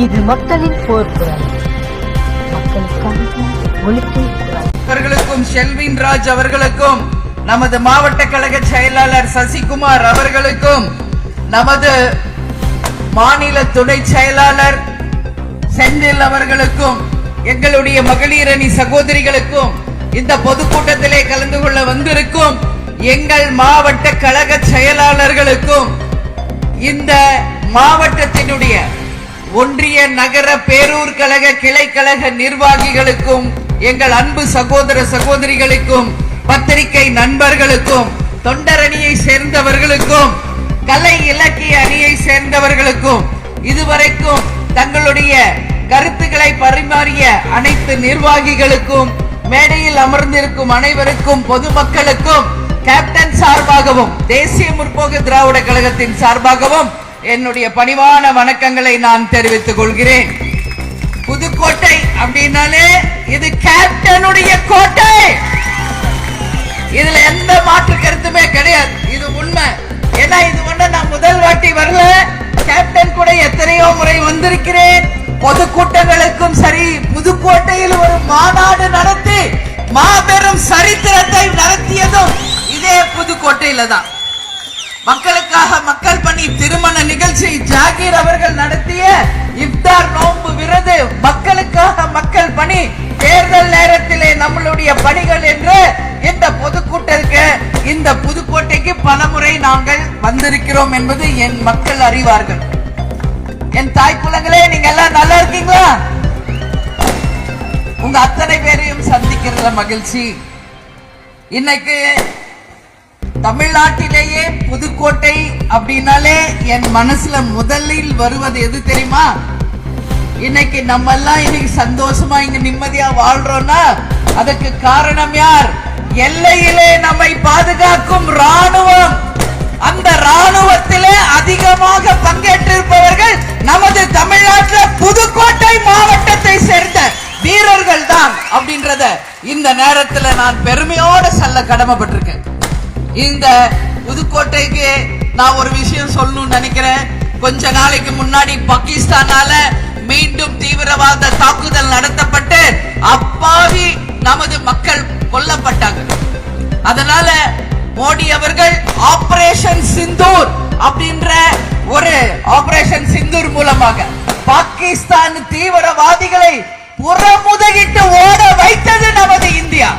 இது மக்களின் போர்க்குரல். அவர்களுக்கும் செல்வின் ராஜ் அவர்களுக்கும் நமது மாவட்ட கழக செயலாளர் சசிகுமார் அவர்களுக்கும் நமது மாநில துணை செயலாளர் செந்தில் அவர்களுக்கும் எங்களுடைய மகளிர் அணி சகோதரிகளுக்கும் இந்த பொதுக்கூட்டத்திலே கலந்து கொள்ள வந்திருக்கும் எங்கள் மாவட்ட கழக செயலாளர்களுக்கும் இந்த மாவட்டத்தினுடைய ஒன்றிய நகர பேரூர் கழக கிளை கழக நிர்வாகிகளுக்கும் எங்கள் அன்பு சகோதர சகோதரிகளுக்கும் பத்திரிகை நண்பர்களுக்கும் தொண்டரணியை சேர்ந்தவர்களுக்கும் கலை இலக்கிய அணியை சேர்ந்தவர்களுக்கும் இதுவரைக்கும் தங்களுடைய கருத்துக்களை பரிமாறிய அனைத்து நிர்வாகிகளுக்கும் மேடையில் அமர்ந்திருக்கும் அனைவருக்கும் பொதுமக்களுக்கும் கேப்டன் சார்பாகவும் தேசிய முற்போக்கு திராவிட கழகத்தின் சார்பாகவும் என்னுடைய பணிவான வணக்கங்களை நான் தெரிவித்துக் கொள்கிறேன். புதுக்கோட்டை அப்படின்னாலே இது கேப்டனுடைய கோட்டை. இதுல எந்த மாற்று கருத்துமே கிடையாது. இது உண்மை. ஏன்னா இது ஒண்ணு நான் முதல் வாட்டி வரல. கேப்டன் கூட எத்தனையோ முறை வந்திருக்கிறேன். பொதுக்கூட்டங்களுக்கும் சரி புதுக்கோட்டையில் ஒரு மாநாடு நடத்தி மாபெரும் சரித்திரத்தை நடத்தியதும் இதே புதுக்கோட்டையில தான். மக்களுக்காக மக்கள் பணி திருமண நிகழ்ச்சி ஜாகீர் அவர்கள் நடத்திய இப்தார் நோன்பு விருது மக்களுக்காக மக்கள் பணி தேர்தல் நேரத்திலே நம்மளுடைய பணிகள் என்று இந்த பொதுக்கூட்டத்துக்கு இந்த புதுக்கோட்டைக்கு பலமுறை நாங்கள் வந்திருக்கிறோம் என்பது என் மக்கள் அறிவார்கள். என் தாய் குலங்களே நீங்க எல்லாம் நல்லா இருக்கீங்களா? உங்க அத்தனை பேரையும் சந்திக்கிறதுல மகிழ்ச்சி. இன்னைக்கு தமிழ்நாட்டிலேயே புது புதுக்கோட்டை அப்படின்னாலே என் மனசுல முதலில் வருவது எது தெரியுமா? இன்னைக்கு நம்ம எல்லாம் இன்னைக்கு சந்தோஷமா இங்க நிம்மதியா வாழ்றோம்னா அதுக்கு காரணம் யார்? எல்லையிலே நம்மை பாதுகாக்கும் ராணுவம் அந்த ராணுவத்திலே அதிகமாக பங்கேற்றிருப்பவர்கள் நமது தமிழ்நாட்டில் புதுக்கோட்டை மாவட்டத்தை சேர்ந்த வீரர்கள் தான் அப்படின்றத இந்த நேரத்தில் நான் பெருமையோட சொல்ல கடமைப்பட்டிருக்கேன். இந்த புதுக்கோட்டைக்கு நான் ஒரு விஷயம் சொல்லணும்னு நினைக்கிறேன். கொஞ்ச நாளைக்கு முன்னாடி பாகிஸ்தானால மீண்டும் தீவிரவாத தாக்குதல் நடத்தப்பட்டு அப்பாவி நமது மக்கள் கொல்லப்பட்டாங்க. அதனால மோடி அவர்கள் ஆபரேஷன் சிந்தூர் அப்படின்ற ஒரு ஆபரேஷன் சிந்தூர் மூலமாக பாகிஸ்தான் தீவிரவாதிகளை புறமுதகிட்டு ஓட வைத்தது நமது இந்தியா.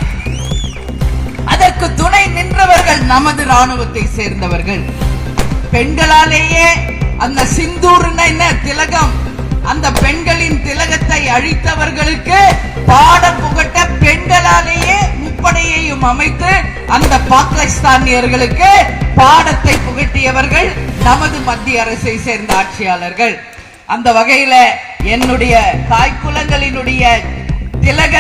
அதற்கு துணை நின்றவர்கள் நமது ராணுவத்தை சேர்ந்தவர்கள். பெண்களாலேயே அந்த சிந்தூர்னா என்ன திலகம் அந்த பெண்களின் திலகத்தை அழித்தவர்களுக்கு பாட புகட்ட பெண்களாலேயே முப்படையையும் அமைத்து அந்த பாகிஸ்தானியர்களுக்கு பாடத்தை புகட்டியவர்கள் நமது மத்திய அரசை சேர்ந்த ஆட்சியாளர்கள். அந்த வகையில என்னுடைய தாய்க்குலங்களினுடைய திலக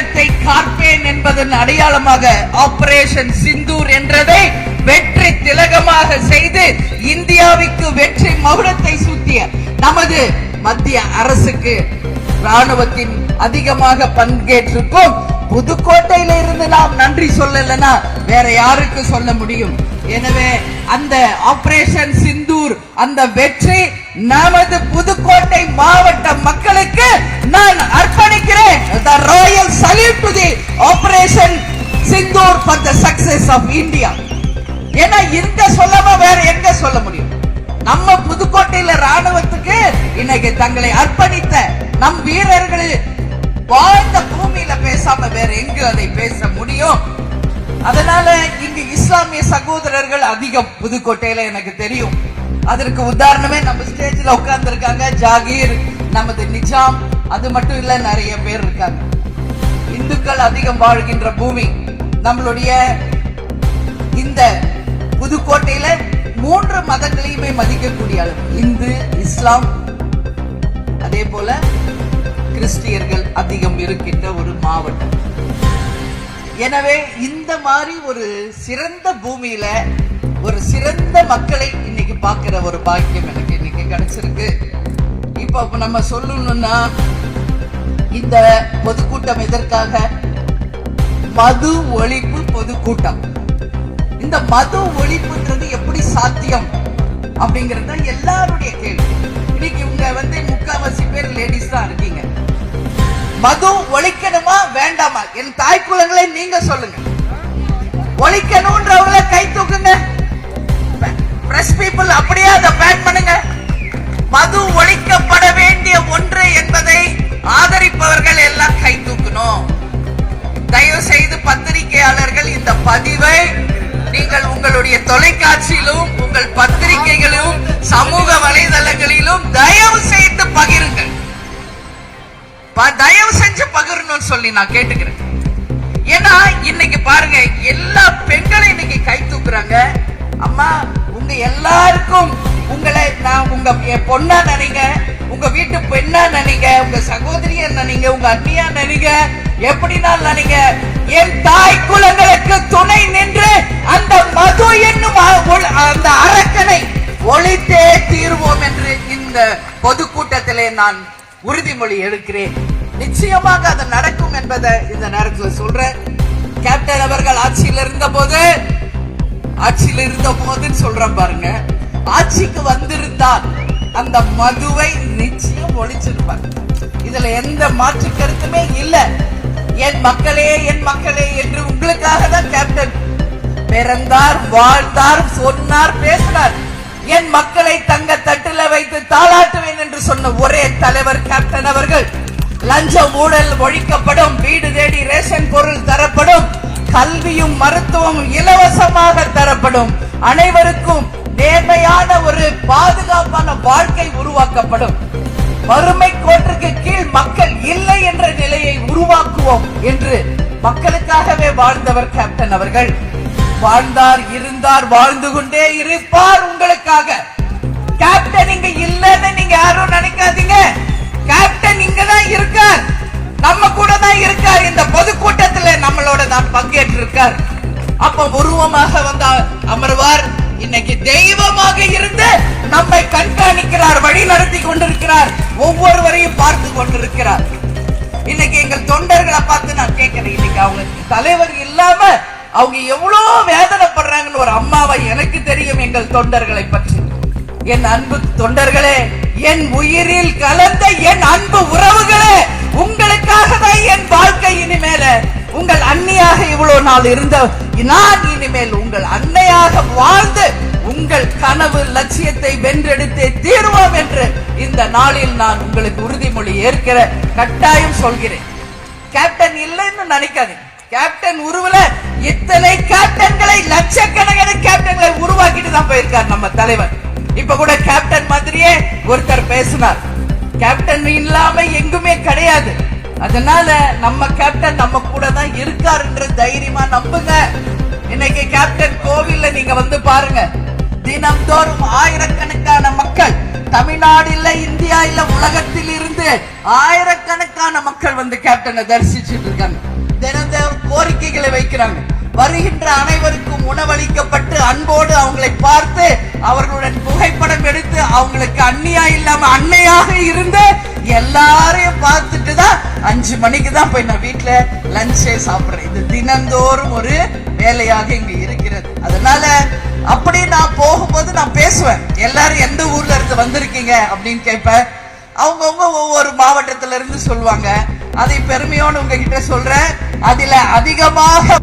என்பதன் அடையாளமாக ஆபரேஷன் சிந்தூர் என்றதை வெற்றி திலகமாக செய்து இந்தியாவுக்கு வெற்றி மகுடத்தை சூட்டிய நமது மத்திய அரசுக்கு ராணுவத்தின் அதிகமாக பங்கேற்றிருக்கும். புதுக்கோட்டையில இருந்து நாம் நன்றி சொல்லலைன்னா வேற யாருக்கு சொல்ல முடியும்? எனவே அந்த ஆபரேஷன் சிந்தூர் அந்த வெற்றி நமது புதுக்கோட்டை மாவட்ட மக்களுக்கு நான் அர்ப்பணிக்கிறேன். The royal salute to Sindoor for the success of India ஏன்னா இந்த சொல்லாம வேற எங்க சொல்ல முடியும்? நம்ம புதுக்கோட்டையில ராணுவத்துக்கு இன்னைக்கு தங்களை அர்ப்பணித்த நம் வீரர்கள் வாழ்ந்த பூமியில பேசாம வேற எங்க அதை பேச முடியும். அதனால இங்க இஸ்லாமிய சகோதரர்கள் அதிகம் புதுக்கோட்டையில எனக்கு தெரியும். அதற்கு உதாரணமே நம்ம ஸ்டேஜ்ல உட்கார்ந்து இருக்காங்க ஜாகீர் நமது நிஜாம் அது மட்டும் இல்ல நிறைய பேர் இருக்காங்க. இந்துக்கள் அதிகம் வாழ்கின்ற பூமி நம்மளுடைய இந்த புதுக்கோட்டையில மூன்று மதங்களையுமே மதிக்கக்கூடிய அளவு. இந்து இஸ்லாம் அதே போல கிறிஸ்டியர்கள் அதிகம் இருக்கின்ற ஒரு மாவட்டம். எனவே இந்த மாதிரி ஒரு சிறந்த பூமியில ஒரு சிறந்த மக்களை இன்னைக்கு பார்க்கிற ஒரு பாக்கியம் எனக்கு இன்னைக்கு கிடைச்சிருக்கு. இப்ப நம்ம சொல்லணும்னா இந்த பொதுக்கூட்டம் எதற்காக? மது ஒழிப்பு பொதுக்கூட்டம். இந்த மது ஒழிப்புன்றது எப்படி சாத்தியம் அப்படிங்கறது தான் எல்லாருடைய கேள்வி. மது ஒழிக்கணுமா வேண்டாமா? என் தாய் குலங்களை நீங்க சொல்லுங்க. ஒழிக்கணும்ன்றவங்கள கை தூக்குங்க. பிரஸ் பீப்புள் அப்படியே அதை பேன் பண்ணுங்க. மது ஒழிக்கப்பட வேண்டிய ஒன்று தயவு செஞ்சு பகிரணும்னு சொல்லி நான் கேட்டுக்கிறேன். ஏன்னா இன்னைக்கு பாருங்க எல்லா பெண்களும் இன்னைக்கு கை தூக்குறாங்க. அம்மா உங்க எல்லாருக்கும் உங்களை நான் உங்க என் பொண்ணா நினைங்க உங்க வீட்டு பெண்ணா நினைங்க உங்க சகோதரியா நினைங்க உங்க அண்ணியா நினைங்க எப்படினா நினைங்க. என் தாய் குலங்களுக்கு துணை நின்று அந்த மது என்னும் அந்த அரக்கனை ஒழித்தே தீர்வோம் என்று இந்த பொதுக்கூட்டத்திலே நான் உறுதிமொழி எடுக்கிறேன். நிச்சயமாக அது நடக்கும் என்பதை இந்த நேரத்தில் சொல்றேன். கேப்டன் அவர்கள் ஆட்சியில் இருந்த போது ஆட்சியில் இருந்த போதுன்னு சொல்றேன் பாருங்க. ஆட்சிக்கு வந்திருந்தால் அந்த மதுவை நிச்சயம் ஒழிச்சிருப்பாங்க. இதுல எந்த மாற்று கருத்துமே இல்ல. என் மக்களே என் மக்களே என்று உங்களுக்காக தான் கேப்டன் பிறந்தார் வாழ்ந்தார் சொன்னார் பேசினார். என் மக்களை தங்க தட்டுல வைத்து தாளாட்டுவேன் என்று சொன்ன ஒரே தலைவர் கேப்டன் அவர்கள். லஞ்ச ஊழல் ஒழிக்கப்படும் வீடு தேடி ரேஷன் பொருள் தரப்படும் கல்வியும் மருத்துவமும் இலவசமாக தரப்படும். அனைவருக்கும் நேர்மையான ஒரு பாதுகாப்பான வாழ்க்கை உருவாக்கப்படும். வறுமை கோட்டுக்கு கீழ் மக்கள் இல்லை என்ற நிலையை உருவாக்குவோம் என்று மக்களுக்காகவே வாழ்ந்தவர் கேப்டன் அவர்கள். வாழ்ந்தார் இருந்தார் வாழ்ந்து கொண்டே இருப்பார் உங்களுக்காக. தான் பங்கேற்றிருக்கார். அப்ப உருவமாக வந்து அமர்வார். இன்னைக்கு தெய்வமாக இருந்து நம்மை கண்காணிக்கிறார் வழி நடத்தி கொண்டிருக்கிறார். ஒவ்வொருவரையும் பார்த்து கொண்டிருக்கிறார். இன்னைக்கு எங்கள் தொண்டர்களை பார்த்து நான் கேட்கிறேன் இன்னைக்கு அவங்க தலைவர் இல்லாம அவங்க எவ்வளவு வேதனைப்படுறாங்கன்னு ஒரு அம்மாவை எனக்கு தெரியும் எங்கள் தொண்டர்களை பற்றி. என் அன்பு தொண்டர்களே என் உயிரில் கலந்த என் அன்பு உறவுகளே உங்களுக்காக தான் என் வாழ்க்கை இனிமேல உங்கள் அன்னியாக இவ்வளவு நாள் இருந்த நான் இனிமேல் உங்கள் அன்னையாக வாழ்ந்து உங்கள் கனவு லட்சியத்தை வென்றெடுத்தே தீர்வோம் என்று இந்த நாளில் நான் உங்களுக்கு உறுதிமொழி ஏற்கிற கட்டாயம் சொல்கிறேன். கேப்டன் இல்லைன்னு நினைக்காதீங்க. கேப்டன் உருவல இத்தனை கேப்டன்களை லட்சக்கணக்கான கேப்டன்களை உருவாக்கிட்டு தான் போயிருக்கார் நம்ம தலைவர். இப்ப கூட கேப்டன் மாதிரியே ஒருத்தர் பேசினார். கேப்டன் இல்லாம எங்குமே கிடையாது. அதனால நம்ம கேப்டன் நம்ம கூட தான் இருக்காருன்ற தைரியமா நம்புங்க. இன்னைக்கு கேப்டன் கோவில்ல நீங்க வந்து பாருங்க. தினம்தோறும் ஆயிரக்கணக்கான மக்கள் தமிழ்நாடு இல்ல இந்தியா இல்ல உலகத்தில் இருந்து ஆயிரக்கணக்கான மக்கள் வந்து கேப்டனை தரிசிச்சுட்டு இருக்காங்க. தினந்தோறும் கோரிக்கைகளை வைக்கிறாங்க. வருகின்ற அனைவருக்கும் உணவளிக்கப்பட்டு அன்போடு அவங்களை பார்த்து அவர்களுடன் புகைப்படம் எடுத்து அவங்களுக்கு அந்நியா இல்லாம அன்னையாக இருந்து எல்லாரையும் பார்த்துட்டு தான் அஞ்சு மணிக்கு தான் போய் நான் வீட்டுல லஞ்சே சாப்பிடுறேன். இது தினந்தோறும் ஒரு வேலையாக இங்க இருக்கிறது. அதனால அப்படி நான் போகும்போது நான் பேசுவேன். எல்லாரும் எந்த ஊர்ல இருந்து வந்திருக்கீங்க அப்படின்னு கேட்பேன். அவங்கவுங்க ஒவ்வொரு மாவட்டத்துல இருந்து சொல்லுவாங்க. அதை பெருமையோடு உங்ககிட்ட சொல்றேன். அதுல அதிகமாக